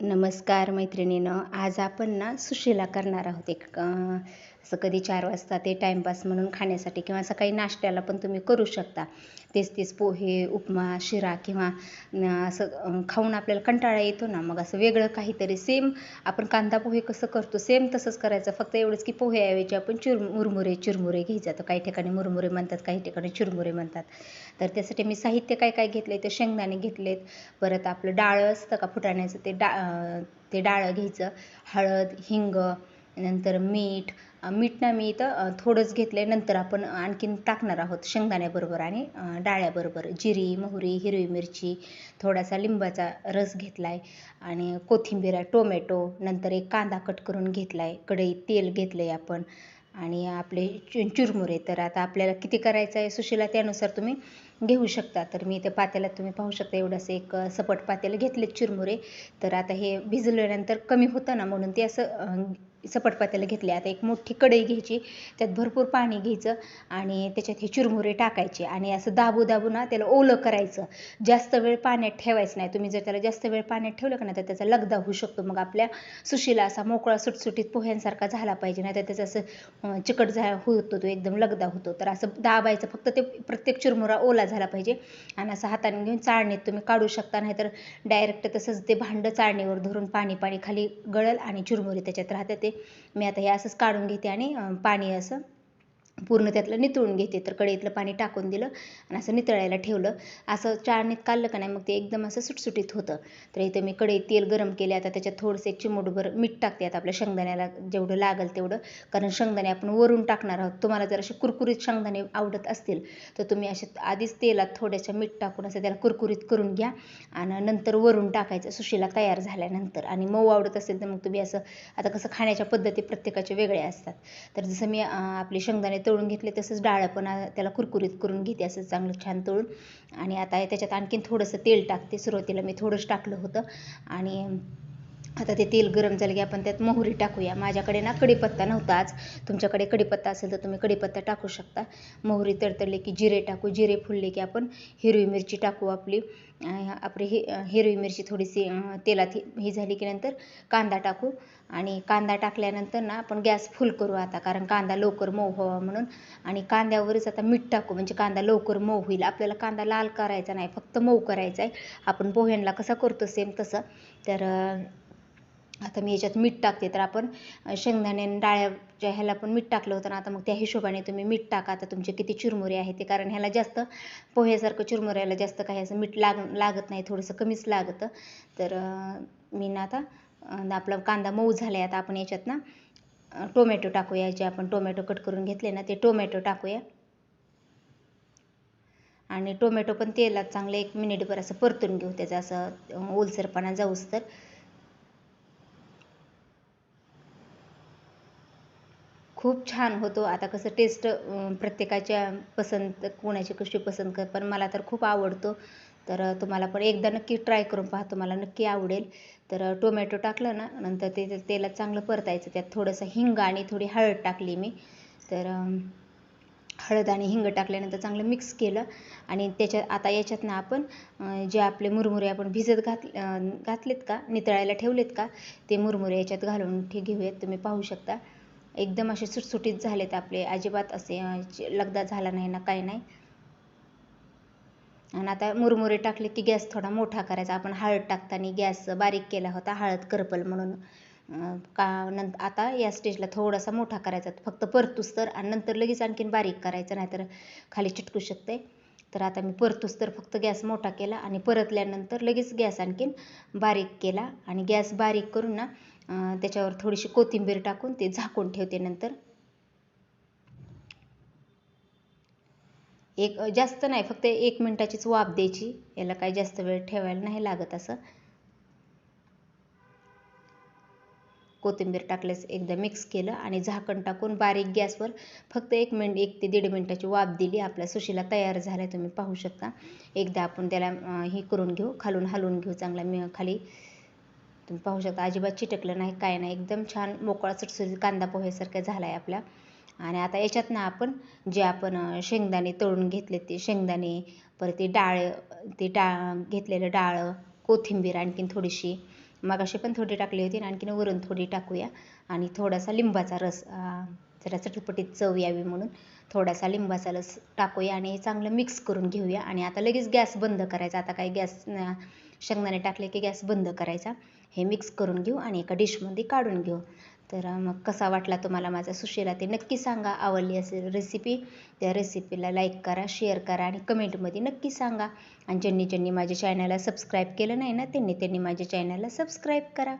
नमस्कार मैत्रिणीनं आज आपण ना सुशिला करणार आहोत एक असं कधी चार वाजता ते टाईमपास म्हणून खाण्यासाठी किंवा सकाळी नाश्त्याला पण तुम्ही करू शकता. तेच तेच पोहे उपमा शिरा किंवा असं खाऊन आपल्याला कंटाळा येतो ना. मग असं वेगळं काहीतरी सेम आपण कांदा पोहे कसं करतो सेम तसंच करायचं. फक्त एवढंच की पोहेऐवजी आपण चिर मुरमुरे चिरमुरे घ्यायचा तर काही ठिकाणी मुरमुरे म्हणतात काही ठिकाणी चिरमुरे म्हणतात. तर त्यासाठी मी साहित्य काय काय घेतलं तर शेंगदाणे घेतलेत. परत आपलं डाळं असतं का फुटाण्याचं ते डा ते डाळं घ्यायचं. हळद हिंग नंतर मीठ मीठ ना मी इथं थोडंच घेतलं आहे नंतर आपण आणखीन टाकणार आहोत शेंगदाण्याबरोबर आणि डाळ्याबरोबर. जिरी मोहरी हिरवी मिरची थोडासा लिंबाचा रस घेतला आहे आणि कोथिंबीर आहे टोमॅटो नंतर एक कांदा कट करून घेतला आहे कढईत तेल घेतलं आहे आपण आणि आपले चुरमुरे. तर आता आपल्याला किती करायचं आहे सुशीला त्यानुसार तुम्ही घेऊ शकता. तर मी ते पात्याला तुम्ही पाहू शकता. एवढंसं एक सपट पातेलं घेतले चुरमुरे. तर आता हे भिजल्यानंतर कमी होतं ना म्हणून ते असं सपट पातेलं घेतले. आता एक मोठी कढई घ्यायची त्यात भरपूर पाणी घ्यायचं आणि त्याच्यात हे चुरमुरे टाकायचे आणि असं दाबू दाबू ना त्याला ओलं करायचं. जास्त वेळ पाण्यात ठेवायचं नाही. तुम्ही जर त्याला जास्त वेळ पाण्यात ठेवलं का नाही तर त्याचा लगदा होऊ शकतो. मग आपल्या सुशीला असा मोकळा सुटसुटीत पोह्यांसारखा झाला पाहिजे. नाही तर त्याचा असं चिकट झा होतो तो एकदम लगदा होतो. तर असं दाबायचं. फक्त ते प्रत्येक चुरमुरा ओला झाला पाहिजे आणि असं हाताने घेऊन चाळणीत तुम्ही काढू शकता. नाहीतर डायरेक्ट तसंच ते भांडं चाळणीवर धरून पाणी पाणी खाली गळल आणि चुरमुरे त्याच्यात राहतात. ते मी आता हे असंच काढून घेते आणि पाणी असं पूर्ण त्यातलं नितळून घेते. तर कढईतलं पाणी टाकून दिलं आणि असं नितळायला ठेवलं. असं चाळणीत काढलं का नाही मग ते एकदम असं सुटसुटीत होतं. तर इथं मी कढईत तेल गरम केले. आता त्याच्यात थोडंसं एक चिमूटभर मीठ टाकते. आता आपल्या शेंगदाण्याला जेवढं लागेल तेवढं. कारण शेंगदाणे आपण वरून टाकणार आहोत. तुम्हाला जर असे कुरकुरीत शेंगदाणे आवडत असतील तर तुम्ही असे आधीच तेलात थोड्याशा मीठ टाकून असं त्याला कुरकुरीत करून घ्या. आणि नंतर वरून टाकायचं. सुशीला तयार झाल्यानंतर. आणि मऊ आवडत असेल तर मग तुम्ही असं आता कसं खाण्याच्या पद्धती प्रत्येकाच्या वेगळ्या असतात. तर जसं मी आपले शेंगदाणे तळून घेतले तसंच डाळं पण त्याला कुरकुरीत करून घेते असं चांगलं छान तळून. आणि आता त्याच्यात आणखीन थोडंसं तेल टाकते सुरुवातीला मी थोडंच टाकलं होतं. आणि आता ते तेल गरम झालं की आपण त्यात मोहरी टाकूया. माझ्याकडे ना कढीपत्ता नव्हता आज. तुमच्याकडे कढीपत्ता असेल तर तुम्ही कढीपत्ता टाकू शकता. मोहरी तडतडले की जिरे टाकू जिरे फुलले की आपण हिरवी मिरची टाकू आपली. आपली हे हिरवी मिरची थोडीशी तेलात ही झाली की नंतर कांदा टाकू. आणि कांदा टाकल्यानंतर ना आपण गॅस फुल करू आता कारण कांदा लवकर मऊ व्हावा म्हणून. आणि कांद्यावरच आता मीठ टाकू म्हणजे कांदा लवकर मऊ होईल. आपल्याला कांदा लाल करायचा नाही फक्त मऊ करायचा आहे. आपण पोह्यांना कसा करतो सेम तसं. तर आता मी याच्यात मीठ टाकते तर आपण शेंगदाणे डाळ्याच्या ह्याला पण मीठ टाकलं होतं ना आता मग त्या हिशोबाने तुम्ही मीठ टाका. आता तुमचे किती चुरमुरे आहे ते कारण ह्याला जास्त पोह्यासारखं चुरमुऱ्याला जास्त काही असं मीठ लाग लागत नाही थोडंसं कमीच लागतं. तर मी ना आता आपला कांदा मऊ झाला आहे आता आपण याच्यात ना टोमॅटो टाकूया. जे आपण टोमॅटो कट करून घेतले ना ते टोमॅटो टाकूया. आणि टोमॅटो पण तेलात चांगलं एक मिनिटभर असं परतून घेऊ. त्याचा असं ओलसरपणा जाऊस तर. खूप छान होतो. आता कसं टेस्ट प्रत्येकाच्या पसंत कोणाची कशी पसंत कर पण मला तर खूप आवडतो. तर तुम्हाला पण एकदा नक्की ट्राय करून पहा तुम्हाला नक्की आवडेल. तर टोमॅटो टाकलं ना नंतर ते तेला तेलात चांगलं परतायचं त्यात थोडंसं हिंग आणि थोडी हळद टाकली मी. तर हळद आणि हिंग टाकल्यानंतर चांगलं मिक्स केलं. आणि त्याच्यात आता याच्यात ना आपण जे आपले मुरमुरे आपण भिजत घात घातलेत का नितळायला ठेवलेत का ते मुरमुरे याच्यात घालून ठे घेऊयात. तुम्ही पाहू शकता. एकदम असे सुटसुटीत झालेत आपले. अजिबात असे लगदा झाला नाही ना काही नाही. आणि आता मुरमुरे टाकले की गॅस थोडा मोठा करायचा. आपण हळद टाकताना गॅस बारीक केला होता हळद करपल म्हणून. का नंतर आता या स्टेजला थोडासा मोठा करायचा. फक्त परतूस तर आणि नंतर लगेच आणखीन बारीक करायचं नाहीतर खाली चिटकू शकते. तर आता मी परतूस तर फक्त गॅस मोठा केला आणि परतल्यानंतर लगेच गॅस आणखीन बारीक केला. आणि गॅस बारीक करून ना त्याच्यावर थोडीशी कोथिंबीर टाकून ते झाकून ठेवते नंतर. एक जास्त नाही फक्त एक मिनटाचीच वाफ द्यायची. याला काही जास्त वेळ ठेवायला नाही लागत असं. कोथिंबीर टाकल्यास एकदा मिक्स केलं आणि झाकण टाकून बारीक गॅसवर फक्त एक मिनिट एक ते दीड मिनिटाची वाफ दिली. आपला सुशीला तयार झाला तुम्ही पाहू शकता. एकदा आपण त्याला हे करून घेऊ खालून हलवून घेऊ चांगला मी खाली. तुम्ही पाहू शकता अजिबात चिटकलं नाही काय नाही. एकदम छान मोकळा सुटसुटीत कांदा पोह्यासारखा झाला आहे आपला. आणि आता याच्यात ना आपण जे आपण शेंगदाणे तळून घेतले ते शेंगदाणे परत ते डाळ ते डाळ घेतलेलं डाळ कोथिंबीर आणखीन थोडीशी मगाशी पण थोडी टाकली होती आणि आणखीन वरून थोडी टाकूया. आणि थोडासा लिंबाचा रस जरा चटपटीत चव यावी म्हणून. थोडासा लिंबाचा रस टाकूया आणि हे चांगलं मिक्स करून घेऊया. आणि आता लगेच गॅस बंद करायचा. आता काही गॅस शेंगदाणे टाकले की गॅस बंद करायचा. हे मिक्स करून घेऊ आणि एका डिशमध्ये काढून घेऊ. तर मग कसा वाटला तुम्हाला माझा सुशिला? ते नक्की सांगा. आवडली असेल रेसिपी त्या रेसिपीला लाईक करा शेअर करा आणि कमेंटमध्ये नक्की सांगा. आणि ज्यांनी ज्यांनी माझ्या चॅनलला सबस्क्राईब केलं नाही ना त्यांनी त्यांनी माझ्या चॅनलला सबस्क्राईब करा.